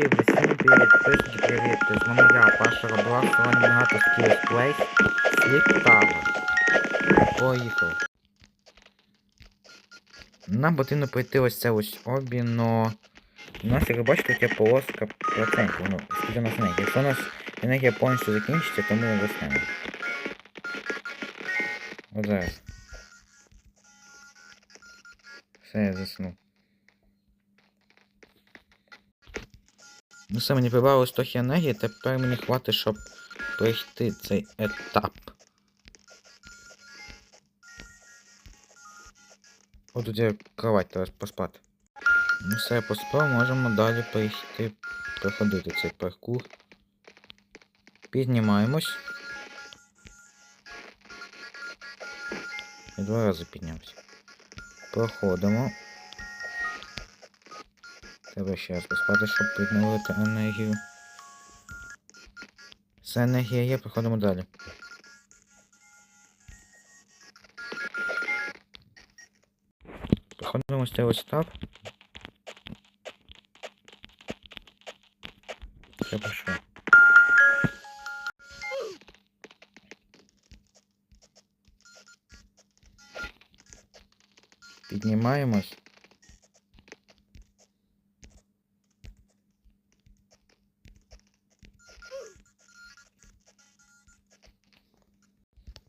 всім підписники, привіт! З вами я, Паша Роблак, сьогодні багато Skills Play, Sleep Tower. Поїхали. Нам потрібно пройти ось це ось обі, но... У нас, як ви бачите, тут є полоска процентів, ну, скільки у нас енергії. Якщо у нас енергія повністю закінчиться, то ми заснемо. От зараз. Все, я засну. Ну все, мені прибавилось трохи енергії, тепер мені хватить, щоб пройти цей етап. О, тут є кровать, треба поспати. Ну все, я поспав, можемо далі прийти, проходити цей паркур. Піднімаємось. І два рази піднявся. Проходимо. Треба ще раз поспати, щоб відновити енергію. Все енергія є, проходимо далі. Проходимо цей ось етап. Я пішов. Піднімаємось.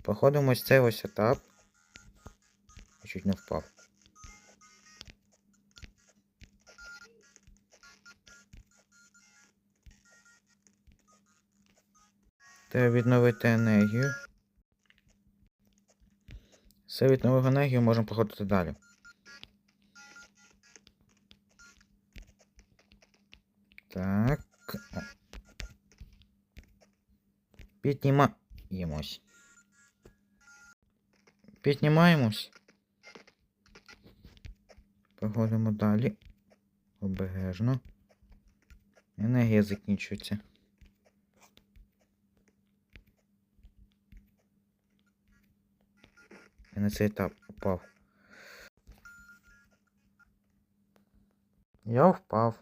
Проходимо ось цей ось етап. Чуть не впав. Треба відновити енергію. Все відновив енергію, можемо проходити далі. Так. Піднімаємось. Піднімаємось. Проходимо далі. Обережно. Енергія закінчується. Я на цей етап упав. Я впав.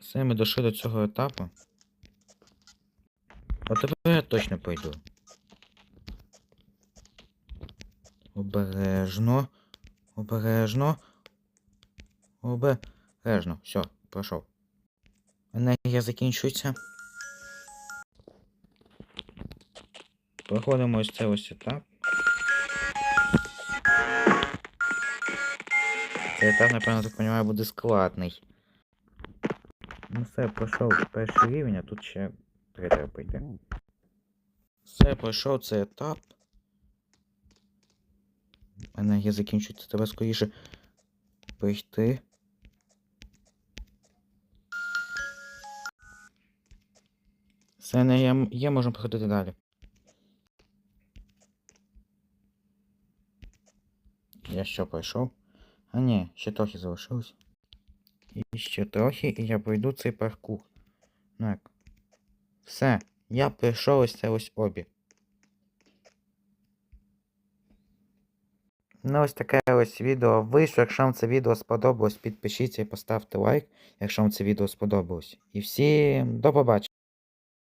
Все, ми дійшли до цього етапу. От тепер я точно пойду. Обережно. Обережно. Обережно. Все, пройшов. Енергія закінчується. Проходимо ось цей ось етап. Цей етап, напевно, так розумію, буде складний. Ну все, пройшов перший рівень, а тут ще три треба пройти. Все, пройшов цей етап. Енергія закінчується, треба скоріше пройти. Все, енергія є, можемо проходити далі. Я що пройшов? А ні, ще трохи залишилось. І ще трохи, і я пройду цей паркур. Так. Все, я пройшов ось це ось обі. Ну ось таке ось відео вийшло. Якщо вам це відео сподобалось, підпишіться і поставте лайк, якщо вам це відео сподобалось. І всім до побачення.